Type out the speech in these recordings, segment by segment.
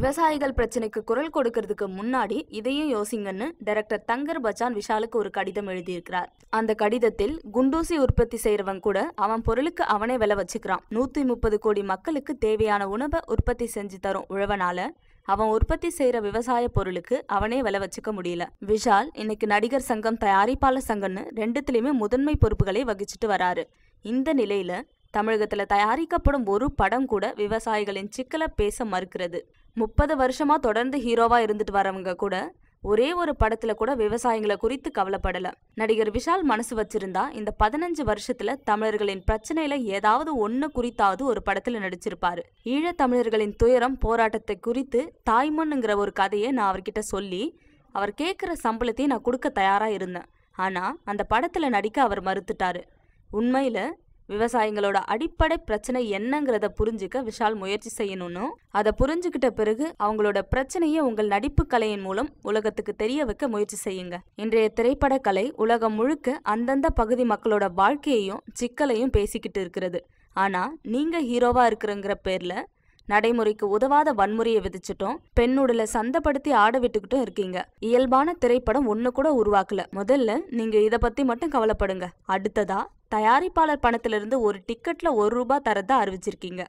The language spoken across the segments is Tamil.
விவசாயிகள் பிரச்சனைக்கு குரல் கொடுக்கறதுக்கு முன்னாடி இதையும் யோசிங்கன்னு டைரக்டர் தங்கர் பச்சான் விஷாலுக்கு ஒரு கடிதம் எழுதியிருக்கிறார். அந்த கடிதத்தில் குண்டூசி உற்பத்தி செய்யறவன் கூட அவன் பொருளுக்கு அவனே விலை வச்சுக்கிறான். நூத்தி முப்பது கோடி மக்களுக்கு தேவையான உணவை உற்பத்தி செஞ்சு தரும் உழவனால அவன் உற்பத்தி செய்யற விவசாய பொருளுக்கு அவனே விலை வச்சுக்க முடியல. விஷால் இன்னைக்கு நடிகர் சங்கம் தயாரிப்பாளர் சங்கம்னு ரெண்டுத்துலயுமே முதன்மை பொறுப்புகளை வகிச்சுட்டு வராரு. இந்த நிலையில தமிழகத்துல தயாரிக்கப்படும் ஒரு படம் கூட விவசாயிகளின் சிக்கலை பேச மறுக்கிறது. முப்பது வருஷமா தொடர்ந்து ஹீரோவா இருந்துட்டு வரவங்க கூட ஒரே ஒரு படத்துல கூட விவசாயிகளை குறித்து கவலைப்படல. நடிகர் விஷால் மனசு வச்சிருந்தா இந்த பதினஞ்சு வருஷத்துல தமிழர்களின் பிரச்சனையில ஏதாவது ஒன்னு குறித்தாவது ஒரு படத்துல நடிச்சிருப்பாரு. ஈழத் தமிழர்களின் துயரம் போராட்டத்தை குறித்து தாய்மண்ணுங்கிற ஒரு கதையை நான் அவர்கிட்ட சொல்லி அவர் கேட்குற சம்பளத்தையும் நான் கொடுக்க தயாரா இருந்தேன். ஆனா அந்த படத்துல நடிக்க அவர் மறுத்துட்டாரு. உண்மையில விவசாயிகளோட அடிப்படை பிரச்சனை என்னங்கிறத புரிஞ்சுக்க விஷால் முயற்சி செய்யணும்னு. அதை புரிஞ்சுக்கிட்ட பிறகு அவங்களோட பிரச்சனையை உங்கள் நடிப்பு கலையின் மூலம் உலகத்துக்கு தெரிய வைக்க முயற்சி செய்யுங்க. இன்றைய திரைப்பட கலை உலகம் முழுக்க அந்தந்த பகுதி மக்களோட வாழ்க்கையையும் சிக்கலையும் பேசிக்கிட்டு இருக்கிறது. ஆனா நீங்க ஹீரோவா இருக்கிறங்கிற பேர்ல நடைமுறைக்கு உதவாத வன்முறையை விதிச்சிட்டோம். பெண்ணுடல சந்தப்படுத்தி ஆட விட்டுக்கிட்டும் இருக்கீங்க. இயல்பான திரைப்படம் ஒன்று கூட உருவாக்கல. முதல்ல நீங்க இத பத்தி மட்டும் கவலைப்படுங்க. அடுத்ததா தயாரிப்பாளர் பணத்திலிருந்து ஒரு டிக்கெட்ல ஒரு ரூபாய் தரதா அறிவிச்சிருக்கீங்க.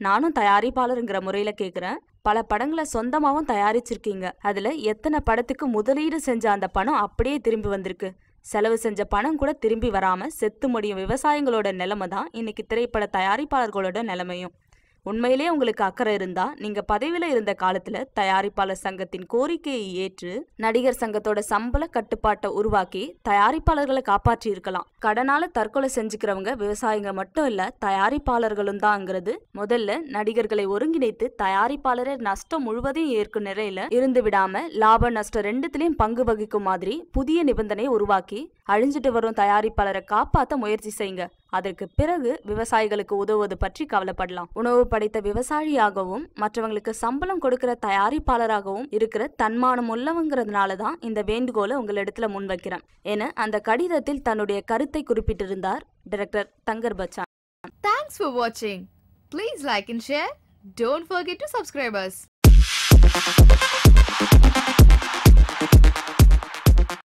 நானும் தயாரிப்பாளருங்கிற முறையில கேட்குறேன் பல படங்களை சொந்தமாகவும் தயாரிச்சிருக்கீங்க. அதில் எத்தனை படத்துக்கு முதலீடு செஞ்ச அந்த பணம் அப்படியே திரும்பி வந்திருக்கு. செலவு செஞ்ச பணம் கூட திரும்பி வராமல் செத்து முடியும் விவசாயிகளோட நிலைமை தான் இன்னைக்கு திரைப்பட தயாரிப்பாளர்களோட நிலைமையும். உண்மையிலே உங்களுக்கு அக்கறை இருந்தா நீங்க பதவியில இருந்த காலத்துல தயாரிப்பாளர் சங்கத்தின் கோரிக்கையை ஏற்று நடிகர் சங்கத்தோட சம்பள கட்டுப்பாட்டை உருவாக்கி தயாரிப்பாளர்களை காப்பாற்றி இருக்கலாம். கடனால தற்கொலை செஞ்சுக்கிறவங்க விவசாயிங்க மட்டும் இல்ல தயாரிப்பாளர்களும் தான்ங்கிறது முதல்ல நடிகர்களை ஒருங்கிணைத்து தயாரிப்பாளரை நஷ்டம் முழுவதையும் ஏற்கும் நிலையில இருந்து விடாம லாப நஷ்டம் ரெண்டுத்திலையும் பங்கு வகிக்கும் மாதிரி புதிய நிபந்தனையை உருவாக்கி அழிஞ்சிட்டு வரும் தயாரிப்பாளரை காப்பாற்ற முயற்சி செய்யுங்க. அதற்கு பிறகு விவசாயிகளுக்கு உதவுவது பற்றி கவலைப்படலாம். உணவு படைத்த விவசாயியாகவும் மற்றவங்களுக்கு சம்பளம் கொடுக்கிற தயாரிப்பாளராகவும் இருக்கிற தன்மானம் உள்ளவங்கிறதுனால தான் இந்த வேண்டுகோளை உங்களிடத்துல முன்வைக்கிறேன். என அந்த கடிதத்தில் தன்னுடைய கருத்தை குறிப்பிட்டிருந்தார் director Thangar Bachan. Thanks for வாட்சிங் please like and share don't forget to subscribe.